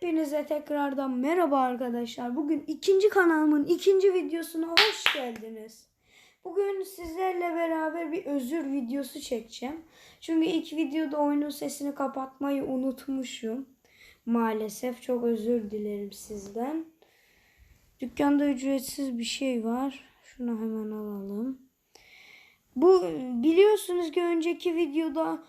Hepinize tekrardan merhaba arkadaşlar. Bugün ikinci kanalımın ikinci videosuna hoş geldiniz. Bugün sizlerle beraber bir özür videosu çekeceğim. Çünkü ilk videoda oyunun sesini kapatmayı unutmuşum. Maalesef çok özür dilerim sizden. Dükkanda ücretsiz bir şey var. Şunu hemen alalım. Bu biliyorsunuz ki önceki videoda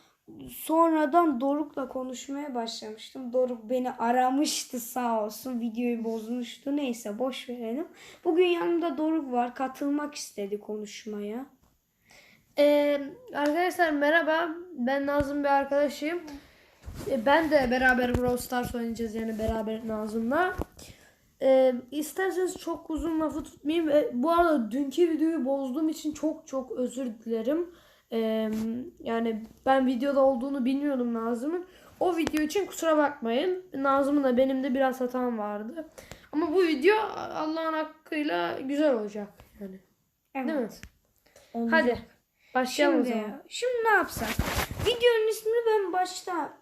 sonradan Doruk'la konuşmaya başlamıştım. Doruk beni aramıştı sağ olsun. Videoyu bozmuştu. Neyse boş verelim. Bugün yanımda Doruk var. Katılmak istedi konuşmaya. Ee, arkadaşlar merhaba. Ben Nazım bir arkadaşıyım. Ee, ben de beraber Brawl Stars oynayacağız yani beraber Nazım'la. Ee, isterseniz çok uzun lafı tutmayayım. Ee, bu arada dünkü videoyu bozduğum için çok çok özür dilerim. Ee, yani ben videoda olduğunu bilmiyordum Nazım'ın. O video için kusura bakmayın. Nazım'ın da benim de biraz hatam vardı. Ama bu video Allah'ın hakkıyla güzel olacak yani. Değil mi? Onu- Hadi başlayalım o Şimdi, zaman. şimdi ne yapsak? Videonun ismini ben başta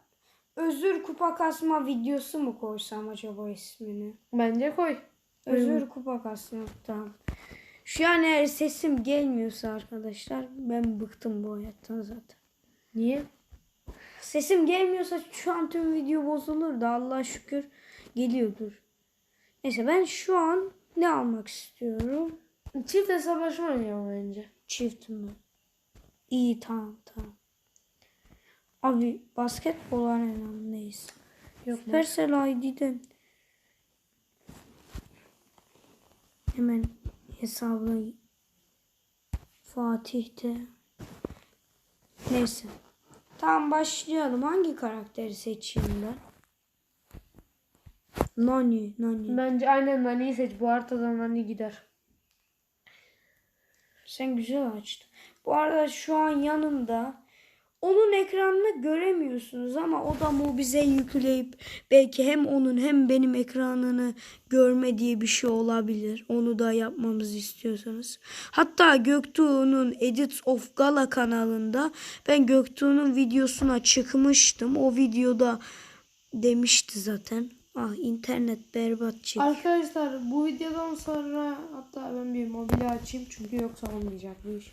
özür kupa kasma videosu mu koysam acaba ismini? Bence koy. Özür kupa kasma tamam. Şu an eğer sesim gelmiyorsa arkadaşlar ben bıktım bu hayattan zaten. Niye? Sesim gelmiyorsa şu an tüm video bozulur da Allah şükür geliyordur. Neyse ben şu an ne almak istiyorum? Çift hesaplaşma oynayalım bence. Çift mi? İyi tamam tamam. Abi basketbol neyse. Yok? Supercell ID'den hemen hesabla Fatih'te neyse. Tamam başlayalım. Hangi karakteri seçeyim ben? Nani, Nani. Bence aynen Nani'yi seç. Bu haritadan Nani gider. Sen güzel açtın. Bu arada şu an yanımda onun ekranını göremiyorsunuz ama o da mu bize yükleyip belki hem onun hem benim ekranını görme diye bir şey olabilir. Onu da yapmamızı istiyorsanız. Hatta Göktuğ'un Edits of Gala kanalında ben Göktuğ'un videosuna çıkmıştım. O videoda demişti zaten. Ah internet berbat çek. Arkadaşlar bu videodan sonra hatta ben bir mobilya açayım çünkü yoksa olmayacak bu iş.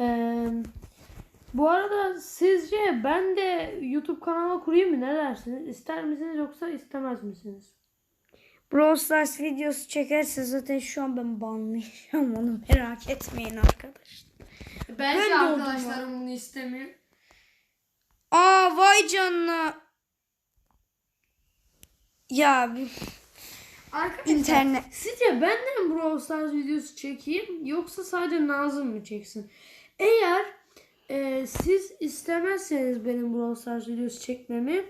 Ee, bu arada sizce ben de YouTube kanalı kurayım mı? Ne dersiniz? İster misiniz yoksa istemez misiniz? Brawl Stars videosu çekerse zaten şu an ben banlayacağım onu merak etmeyin arkadaşlar. Bence Ben de arkadaşlarım bunu istemiyor. Aa vay canına. Ya Arkadaşlar internet. Sizce benden Brawl Stars videosu çekeyim yoksa sadece Nazım mı çeksin? Eğer e, siz istemezseniz benim Brawl Stars videosu çekmemi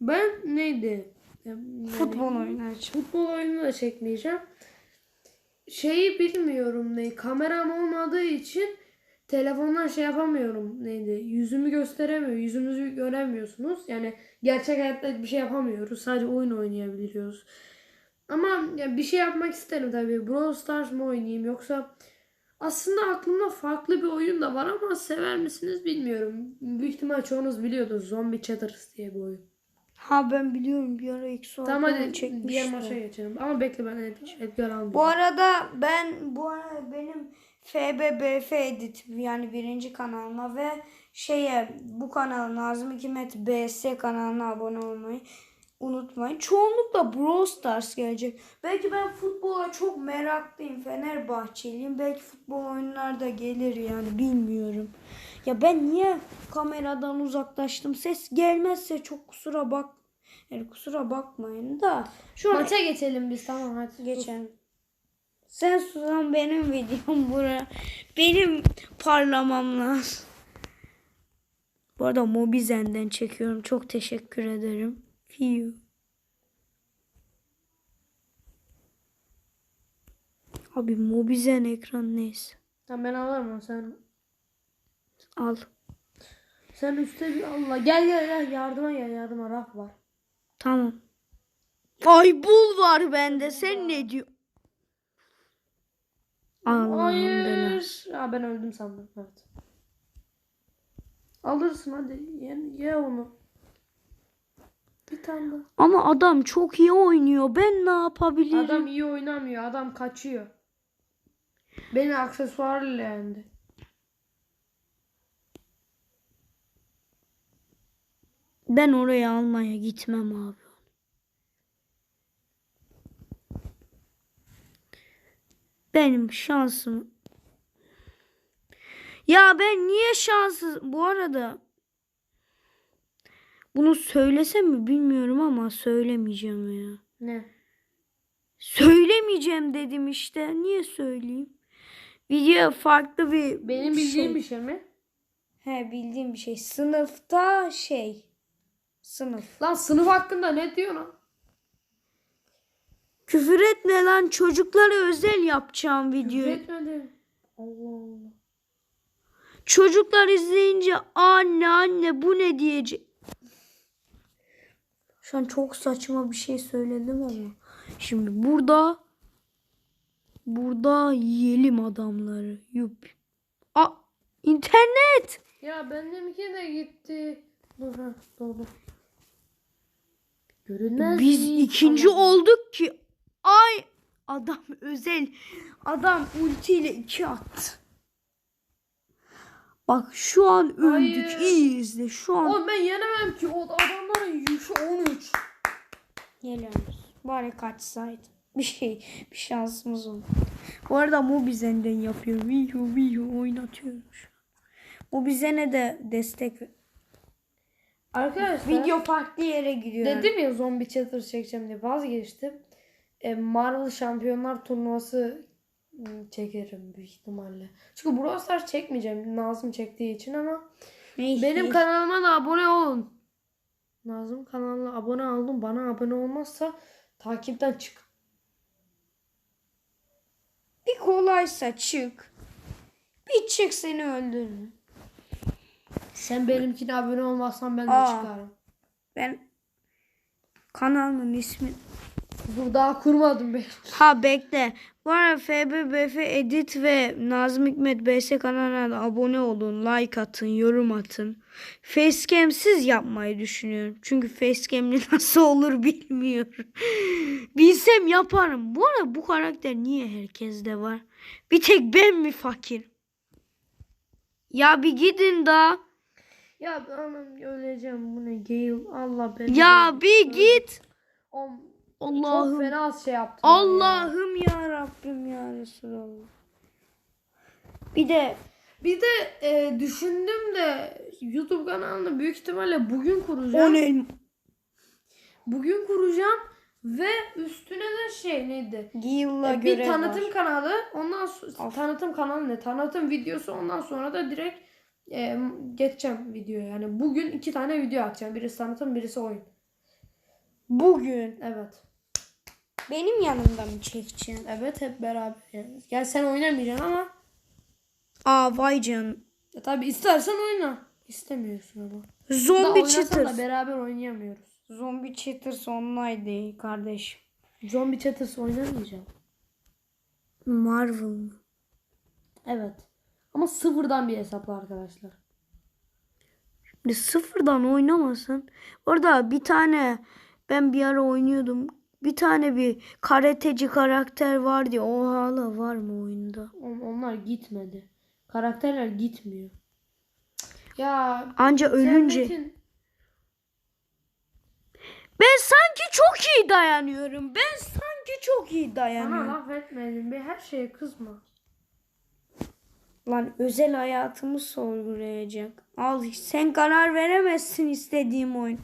ben neydi? E, Futbol yani oynayacağım. Futbol oyunu da çekmeyeceğim. Şeyi bilmiyorum ne kameram olmadığı için telefondan şey yapamıyorum neydi yüzümü gösteremiyor yüzümüzü göremiyorsunuz yani gerçek hayatta bir şey yapamıyoruz sadece oyun oynayabiliyoruz ama ya bir şey yapmak isterim tabii Brawl Stars mı oynayayım yoksa aslında aklımda farklı bir oyun da var ama sever misiniz bilmiyorum. Büyük ihtimal çoğunuz biliyordur Zombie Chatters diye bir oyun. Ha ben biliyorum. Bir ara Exo tamam hadi çekmişti. diğer maça geçelim. Ama bekle ben Ed- Edgar almayayım Bu arada ben bu arada benim FBBF edit yani birinci kanalıma ve şeye bu kanal Nazım Hikmet BS kanalına abone olmayı unutmayın. Çoğunlukla Brawl Stars gelecek. Belki ben futbola çok meraklıyım. Fenerbahçeliyim. Belki futbol oyunlar da gelir yani bilmiyorum. Ya ben niye kameradan uzaklaştım? Ses gelmezse çok kusura bak. Yani kusura bakmayın da. Şu an maça geçelim biz tamam hadi Geçen. Sen susan benim videom bura. Benim parlamam lazım. Bu arada Mobizen'den çekiyorum. Çok teşekkür ederim. Fiu. Abi Mobizen ekran neyse. Tamam ben onu, sen. Al. Sen üstte bir Allah gel gel gel yardıma gel yardıma raf var. Tamam. Ay bul var bende. Sen ne diyorsun? Hayır. Aa, ben öldüm sandım evet. Alırsın hadi ye, ye onu. Bir tane daha. Ama adam çok iyi oynuyor. Ben ne yapabilirim? Adam iyi oynamıyor. Adam kaçıyor. Beni aksesuarla yendi. Ben oraya almaya gitmem abi. Benim şansım. Ya ben niye şanssız? Bu arada bunu söylesem mi bilmiyorum ama söylemeyeceğim ya. Ne? Söylemeyeceğim dedim işte. Niye söyleyeyim? Video farklı bir Benim bildiğim şey. bir şey mi? He bildiğim bir şey. Sınıfta şey. Sınıf. Lan sınıf hakkında ne diyorsun lan? Küfür etme lan çocuklara özel yapacağım video. Üretmedim. Allah Allah. Çocuklar izleyince anne anne bu ne diyecek. Şu an çok saçma bir şey söyledim ama. Şimdi burada burada yiyelim adamları. Yup. A internet. Ya benimki de gitti. Dur ha doldu. Görünmez Biz mi? ikinci Allah'ım. olduk ki. Ay adam özel. Adam ultiyle iki attı. Bak şu an öldük. Hayır. İyi izle. Şu an Oğlum ben yenemem ki. O adamların yükü 13. Geliyoruz. Bari kaçsaydı. Bir şey, bir şansımız oldu. Bu arada Mobizen'den yapıyorum. Viyu viyu oynatıyorum şu an. Mobizen'e de destek. Arkadaşlar Video farklı yere gidiyor. dedim ya zombi chatter çekeceğim diye vazgeçtim. E, Marvel Şampiyonlar Turnuvası çekerim büyük ihtimalle. Çünkü Brawl Stars çekmeyeceğim Nazım çektiği için ama benim kanalıma da abone olun. Nazım kanalına abone oldum. Bana abone olmazsa takipten çık. bir kolaysa çık. Bir çık seni öldürür. Sen benimkine abone olmazsan ben de Aa. çıkarım. Ben kanalımın ismi Dur daha kurmadım ben. Ha bekle. Arada FBBF Edit ve Nazım Hikmet BS kanalına abone olun. Like atın, yorum atın. Facecam'siz yapmayı düşünüyorum. Çünkü facecam'li nasıl olur bilmiyorum. Bilsem yaparım. Bu arada bu karakter niye herkeste var? Bir tek ben mi fakir? Ya bir gidin da. Ya anam öleceğim bu ne Gale Allah beni. Ya bir git. Oğlum, Allah'ım. Çok fena şey yaptım. ya. Allah'ım ya Rabbim ya Resulallah. Bir de Bir de e, düşündüm de YouTube kanalını büyük ihtimalle bugün kuracağım. o ne? Bugün kuracağım ve üstüne de şey neydi? Giyilla E, bir tanıtım var. kanalı. Ondan sonra tanıtım kanalı ne? Tanıtım videosu ondan sonra da direkt e, geçeceğim videoya. Yani bugün iki tane video atacağım. Birisi tanıtım, birisi oyun. Bugün Evet. Benim yanımda mı çekeceksin? Evet hep beraber. Gel sen oynamayacaksın ama Aa vay can. ya tabii istersen oyna. İstemiyorsun ama. Zombi da Cheaters. beraber oynayamıyoruz. Zombi Cheaters online kardeşim. Zombie Chatters oynamayacağım. Marvel mı? Evet. Ama sıfırdan bir hesapla arkadaşlar. Şimdi sıfırdan oynamasın. Orada bir tane ben bir ara oynuyordum. Bir tane bir karateci karakter vardı ya. O hala var mı oyunda? On- Onlar gitmedi. Karakterler gitmiyor. Ya Anca ölünce. Metin- Ben sanki çok iyi dayanıyorum. Ben sanki çok iyi Bana dayanıyorum. laf etmedin. Bir her şeye kızma. Lan özel hayatımı sorgulayacak. Al sen karar veremezsin istediğim oyun.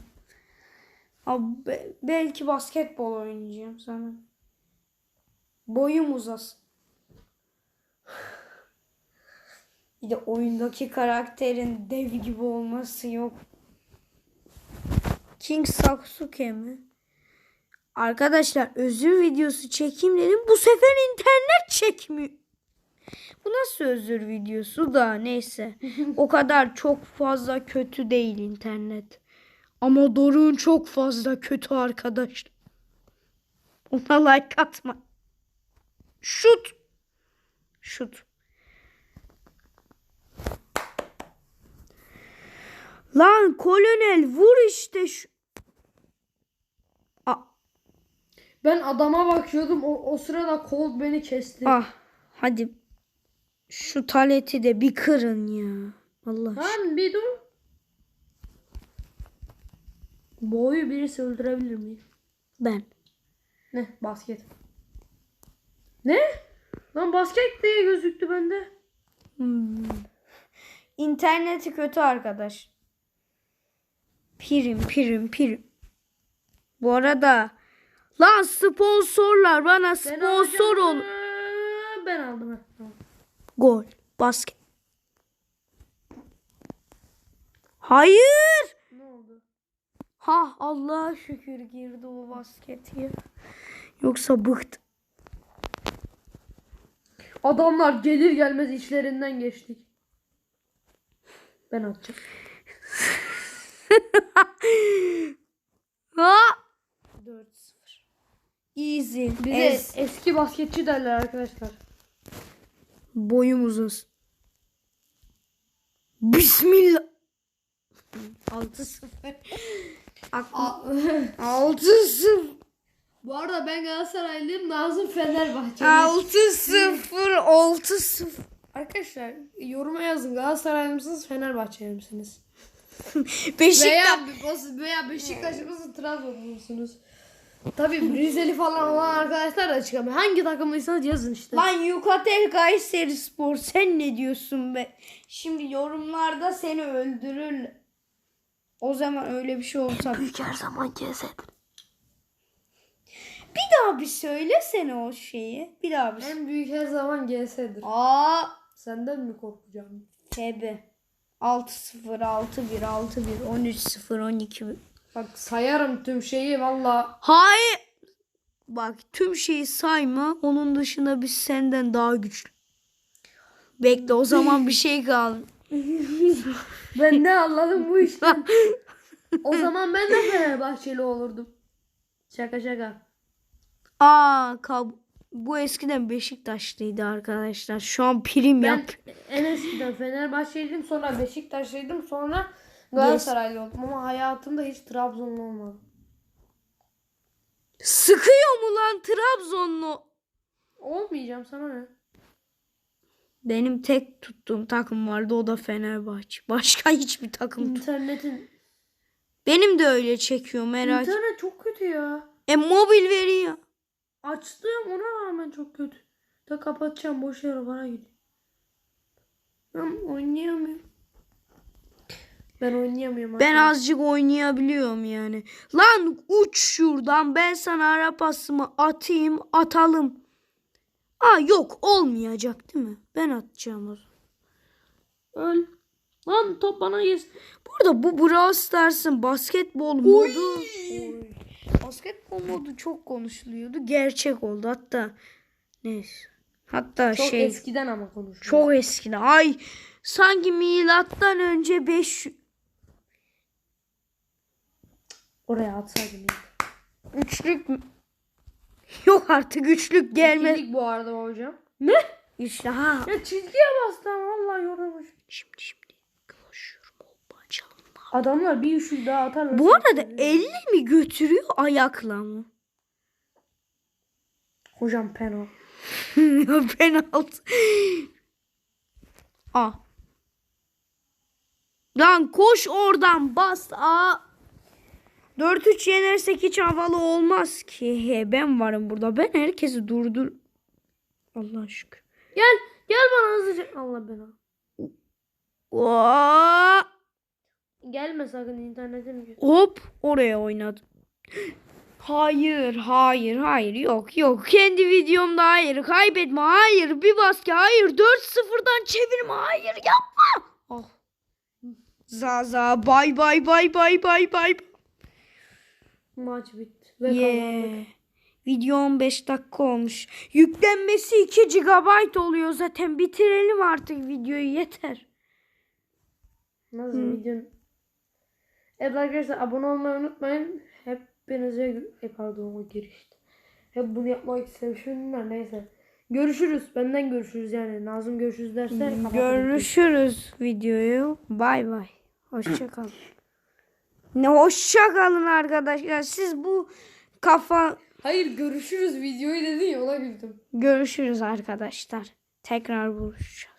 Abi, be- belki basketbol oynayacağım sana. Boyum uzasın. Bir de oyundaki karakterin dev gibi olması yok. King Sasuke mi? Arkadaşlar özür videosu çekeyim dedim. Bu sefer internet çekmiyor. Bu nasıl özür videosu da neyse. o kadar çok fazla kötü değil internet. Ama Doruk'un çok fazla kötü arkadaş. Ona like atma. Şut. Şut. Lan kolonel vur işte şu. Ben adama bakıyordum. O, o sırada Colt beni kesti. Ah hadi şu taleti de bir kırın ya. Allah. Lan bir dur. Boyu birisi öldürebilir mi? Ben. Ne? Basket. Ne? Lan basket diye gözüktü bende. Hmm. İnterneti kötü arkadaş. Pirim pirim pirim. Bu arada lan sponsorlar bana sponsor ol. Ben aldım. Gol. Basket. Hayır. Ha Allah'a şükür girdi o basket ya. Yoksa bıktım. Adamlar gelir gelmez işlerinden geçtik. Ben atacağım. Ha! 4-0. Easy. Bize Ez. eski basketçi derler arkadaşlar. Boyum uzun. Bismillah. 6-0. 6-0. Bu arada ben Galatasaraylıyım. Nazım Fenerbahçeli. 6-0. 6-0. Arkadaşlar yoruma yazın. Galatasaraylı mısınız? Fenerbahçeli misiniz? Beşiktaş. Veya, veya Beşiktaşlı mısınız? Trabzonlu musunuz? Tabii Rizeli falan olan arkadaşlar da çıkamıyor. Hangi takımlıysanız yazın işte. Lan Yukatel Kayseri Spor sen ne diyorsun be? Şimdi yorumlarda seni öldürür. O zaman öyle bir şey olsa Büyük her zaman kesedir. bir daha bir söylesene o şeyi. Bir daha bir. En büyük her zaman GS'dir. Aa Senden mi korkacağım? TB 6-0 6-1 6-1 13-0 12 Bak sayarım tüm şeyi valla. Hayır. Bak tüm şeyi sayma. Onun dışında biz senden daha güçlü. Bekle o zaman bir şey kaldı. Ben ne anladım bu işten. o zaman ben de Fenerbahçeli olurdum. Şaka şaka. Aa kab bu eskiden Beşiktaşlıydı arkadaşlar. Şu an prim Ben yap. en eskiden Fenerbahçeliydim sonra Beşiktaşlıydım sonra Galatasaraylı oldum ama hayatımda hiç Trabzonlu olmadım. Sıkıyor mu lan Trabzonlu? Olmayacağım sana ne? Benim tek tuttuğum takım vardı o da Fenerbahçe. Başka hiçbir takım tut. İnternetin Benim de öyle çekiyor merak. İnternet çok kötü ya. E mobil veriyor. Açtım ona rağmen çok kötü. Da kapatacağım boş yere bana gidiyor. Ben oynayamıyorum. Ben oynayamıyorum. Ben arkadaşlar. azıcık oynayabiliyorum yani. Lan uç şuradan ben sana ara pasımı atayım atalım. Aa yok olmayacak değil mi? Ben atacağım o zaman. Öl. Lan top bana gelsin. Burada bu Brawl Stars'ın basketbol modu. Basketbol modu çok konuşuluyordu. Gerçek oldu hatta. Neyse. Hatta Çok şey eskiden ama konuşuyor. çok eskiden. Ay sanki milattan önce 5 Oraya atsaydım üçlük? Yok artık üçlük gelmez. İkilik bu arada hocam. Ne? İşte ha. Ya çizgiye bastım vallahi yorulmuş. Şimdi şimdi konuşuyorum. Hoppa. Adamlar bir üçlük daha atarlar. Bu arada 50 mi götürüyor ayakla mı? Hocam peno. Penaltı. Aa. Lan koş oradan bas. Aa. 4-3 yenersek hiç havalı olmaz ki. He, ben varım burada. Ben herkesi durdur. Allah şükür. Gel. Gel bana hızlıca. Allah beni. Oo. Gelme sakın internetim. Hop oraya oynadım. Hayır, hayır, hayır. Yok, yok. Kendi videomda hayır. Kaybetme. Hayır. Bir baskı. Hayır. 4-0'dan çevirme. Hayır. Yapma. Oh. Zaza. Bay bay bay bay bay bay. Maç bitti. Ve. Yeah. Video 15 dakika olmuş. Yüklenmesi 2 GB oluyor zaten. Bitirelim artık videoyu yeter. Nasıl videonun? Evet arkadaşlar abone olmayı unutmayın. Hepinize e, pardon o girişti. Hep bunu yapmak istemişim de neyse. Görüşürüz. Benden görüşürüz yani. Nazım görüşürüz derse. Görüşürüz videoyu. Bay bay. Hoşça kalın. Ne hoşça kalın arkadaşlar. Siz bu kafa Hayır görüşürüz videoyu dedin ya ona güldüm. Görüşürüz arkadaşlar. Tekrar buluşacağız.